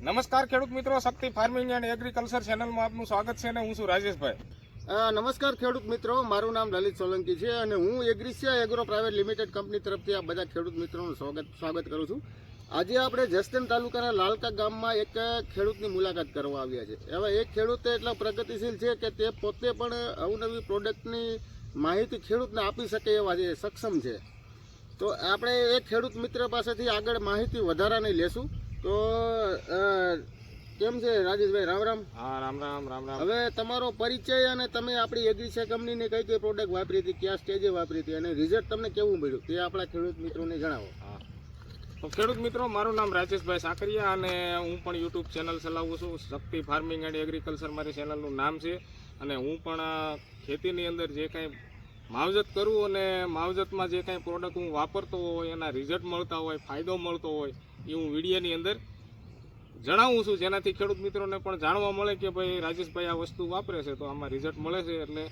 નમસ્કાર ખેડૂત મિત્રો, શક્તિ ફાર્મિંગ એન્ડ એગ્રીકલ્ચર ચેનલમાં આપનું સ્વાગત છે અને હું છું રાજેશભાઈ. નમસ્કાર ખેડૂત મિત્રો, મારું નામ લલિત સોલંકી છે અને હું એગ્રીસિયા એગ્રો પ્રાઇવેટ લિમિટેડ કંપની તરફથી આ બધા ખેડૂત મિત્રોનું સ્વાગત સ્વાગત કરું છું. આજે આપણે જસદણ તાલુકાના લાલકા ગામમાં એક ખેડૂતની મુલાકાત કરવા આવ્યા છે. હવે એક ખેડૂત એટલા પ્રગતિશીલ છે કે તે પોતે પણ અવનવી પ્રોડક્ટની માહિતી ખેડૂતને આપી શકે એવા છે સક્ષમ છે. તો આપણે એ ખેડૂત મિત્ર પાસેથી આગળ માહિતી વધારાની લેશું. તો કેમ છે રાજેશભાઈ? રામ રામ. હા રામ રામ રામ રામ. હવે તમારો પરિચય અને તમે આપણી એગ્રીસા કંપનીની કઈ કઈ પ્રોડક્ટ વાપરી હતી ક્યાં સ્ટેજે વાપરી હતી અને રિઝલ્ટ તમને કેવું મળ્યું? તે આપણા ખેડૂત મિત્રોને જણાવો. હા. તો ખેડૂત મિત્રો મારું નામ રાજેશભાઈ સાકરિયા અને હું પણ યુટ્યુબ ચેનલ ચલાવું છું. શક્તિ ફાર્મિંગ એન્ડ એગ્રીકલ્ચર મારી ચેનલનું નામ છે. અને હું પણ ખેતીની અંદર જે કાંઈ માવજત કરું અને માવજતમાં જે કાંઈ પ્રોડક્ટ હું વાપરતો હોય, એના રિઝલ્ટ મળતા હોય, ફાયદો મળતો હોય, એ હું વિડીયોની અંદર જણાવું છું. જેનાથી ખેડૂત મિત્રોને પણ જાણવા મળે કે ભાઈ, રાજેશભાઈ આ વસ્તુ વાપરે છે, તો આમાં રિઝલ્ટ મળે છે એટલે.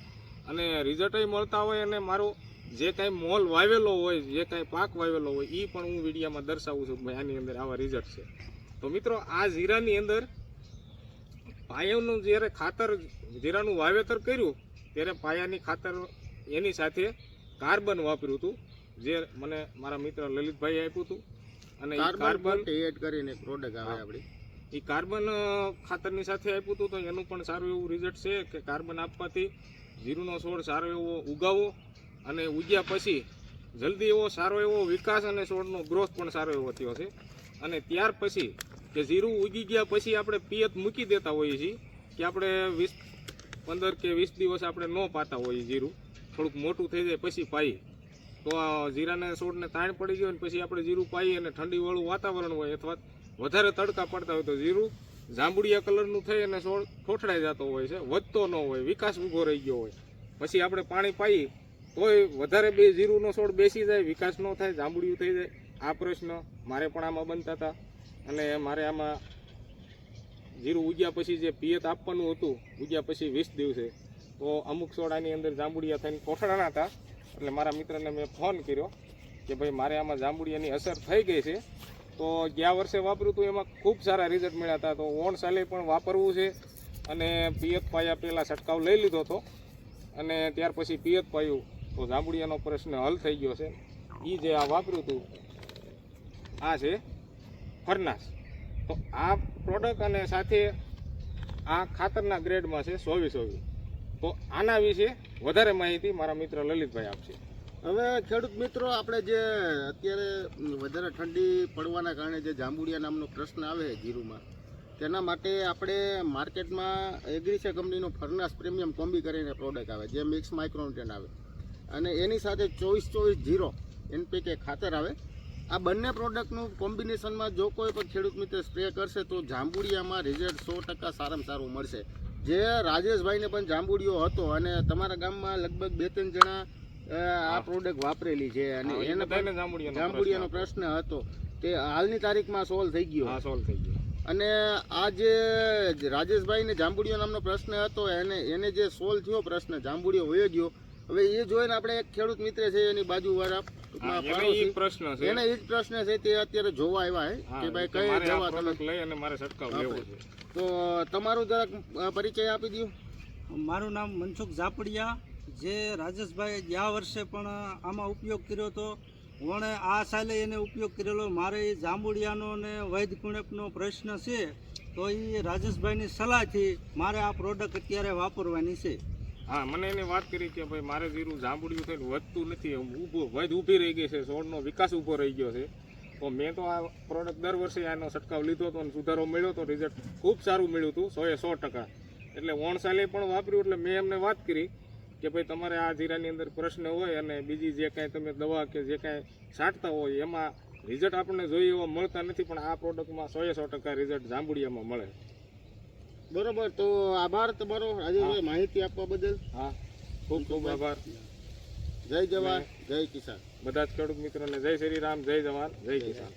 અને રિઝલ્ટય મળતા હોય અને મારું જે કાંઈ મોલ વાવેલો હોય, જે કાંઈ પાક વાવેલો હોય એ પણ હું વિડીયામાં દર્શાવું છું ભાઈ આની અંદર આવા રિઝલ્ટ છે. તો મિત્રો, આ જીરાની અંદર પાયાનું જ્યારે ખાતર જીરાનું વાવેતર કર્યું, ત્યારે પાયાની ખાતર એની સાથે કાર્બન વાપર્યું હતું જે મને મારા મિત્ર લલિતભાઈ આપ્યું હતું. અને કાર્બન એડ કરીને પ્રોડક્ટ આવે આપણી. એ કાર્બન ખાતરની સાથે આપ્યું હતું તો એનું પણ સારું એવું રિઝલ્ટ છે કે કાર્બન આપવાથી જીરુનો છોડ સારો એવો ઉગાવો અને ઉગ્યા પછી જલ્દી એવો સારો એવો વિકાસ અને છોડનો ગ્રોથ પણ સારો એવો થયો છે. અને ત્યાર પછી કે જીરું ઉગી ગયા પછી આપણે પિયત મૂકી દેતા હોઈએ છીએ કે આપણે વીસ પંદર કે વીસ દિવસ આપણે ન પાતા હોઈએ જીરું. થોડુંક મોટું થઈ જાય પછી પાઈએ તો આ જીરાના છોડને તાણ પડી ગયો ને પછી આપણે જીરું પાઈએ અને ઠંડીવાળું વાતાવરણ હોય અથવા વધારે તડકા પડતા હોય તો જીરું જાંબુડિયા કલરનું થઈ અને છોડ ઠોઠડાઈ જતો હોય છે, વધતો ન હોય, વિકાસ ઊભો રહી ગયો હોય. પછી આપણે પાણી પાઈએ તોય વધારે બે જીરુંનો છોડ બેસી જાય, વિકાસ ન થાય, જાંબુડિયું થઈ જાય. આ પ્રશ્ન મારે પણ આમાં બનતા હતા અને મારે આમાં જીરું ઉગ્યા પછી જે પિયત આપવાનું હતું, ઉગ્યા પછી વીસ દિવસે તો અમુક સોડાની અંદર જાંબુડિયા થઈને કોઠડાના હતા. એટલે મારા મિત્રને મેં ફોન કર્યો કે ભાઈ, મારે આમાં જાંબુડિયાની અસર થઈ ગઈ છે. તો ગયા વર્ષે વાપર્યું હતું, એમાં ખૂબ સારા રિઝલ્ટ મળ્યા હતા. તો ઓણ સાલે પણ વાપરવું છે અને પિયત પાયા પહેલાં છંટકાવ લઈ લીધો હતો. અને ત્યાર પછી પિયત પાયું તો જાંબુડિયાનો પ્રશ્ન હલ થઈ ગયો છે. એ જે આ વાપર્યું હતું, આ છે ફરનાસ તો આ પ્રોડક્ટ અને સાથે આ ખાતરના ગ્રેડમાં છે સોવી ચોવીસ. તો આના વિશે વધારે માહિતી મારા મિત્ર લલિતભાઈ આપશે. હવે ખેડૂત મિત્રો, આપણે જે અત્યારે વધારે ઠંડી પડવાના કારણે જે જાંબુડિયા નામનો પ્રશ્ન આવે જીરુમાં, તેના માટે આપણે માર્કેટમાં એગ્રીસે કંપનીનો ફર્નાસ પ્રીમિયમ કોમ્બી કરીને પ્રોડક્ટ આવે, જે મિક્સ માઇક્રોન્યુટ્રન આવે. અને એની સાથે ચોવીસ ચોવીસ જીરો એનપીકે ખાતર આવે. આ બંને પ્રોડક્ટનું કોમ્બિનેશનમાં જો કોઈ પણ ખેડૂત મિત્ર સ્પ્રે કરશે તો જાંબુડિયામાં રિઝલ્ટ સો ટકા સારામાં સારું મળશે. જે રાજેશભાઈને પણ જાંબુડિયો હતો અને તમારા ગામમાં લગભગ બે ત્રણ જણા આ પ્રોડક્ટ વાપરેલી છે અને એને પણ જાંબુડિયાનો પ્રશ્ન હતો. તે હાલની તારીખમાં સોલ્વ થઈ ગયો. હા સોલ્વ થઈ ગયો. અને આ જે રાજેશભાઈને જાંબુડિયો નામનો પ્રશ્ન હતો એને એને જે સોલ્વ થયો પ્રશ્ન જાંબુડિયો વયો ગયો હવે એ જોઈને આપણે એક ખેડૂત મિત્ર છે એની બાજુવાળા પ્રશ્ન છે. એને એ જ પ્રશ્ન છે તે અત્યારે જોવા આવ્યા કે ભાઈ કઈ દવા તમે. લઈ અને મારે છંટકાવ લેવો છે. તો તમારું જરાક પરિચય આપી દો મારું નામ મનસુખ ઝાપડિયા. જે રાજેશભાઈ ગયા વર્ષે પણ આમાં ઉપયોગ કર્યો હતો. વણે આ સાલે એને ઉપયોગ કરેલો. મારે એ જાંબુડિયાનો અને વૈદ કુણેપનો પ્રશ્ન છે. તો એ રાજેશભાઈની સલાહથી મારે આ પ્રોડક્ટ અત્યારે વાપરવાની છે. હા, મને એને વાત કરી કે ભાઈ, મારે જીરું જાંબુડિયું થઈને વધતું નથી. ઊભો, વધ ઊભી રહી ગઈ છે, છોડનો વિકાસ ઊભો રહી ગયો છે. તો મેં તો આ પ્રોડક્ટ દર વર્ષે આનો છંટકાવ લીધો હતો અને સુધારો મળ્યો તો રિઝલ્ટ ખૂબ સારું મળ્યું હતું, સોએ સો ટકા. એટલે વણસાલે પણ વાપર્યું, એટલે મેં એમને વાત કરી કે ભાઈ, તમારે આ જીરાની અંદર પ્રશ્ન હોય અને બીજી જે કાંઈ તમે દવા કે જે કાંઈ છાંટતા હોય, એમાં રિઝલ્ટ આપણને જોઈએ એવા મળતા નથી, પણ આ પ્રોડક્ટમાં સોએ સો ટકા રિઝલ્ટ જાંબુડિયામાં મળે. બરોબર તો આભાર તમારો. આજે માહિતી આપવા બદલ. હા. ખૂબ ખૂબ આભાર. જય જવાન જય કિસાન. બધા જ ખેડૂત મિત્રોને જય શ્રી રામ જય જવાન જય કિસાન.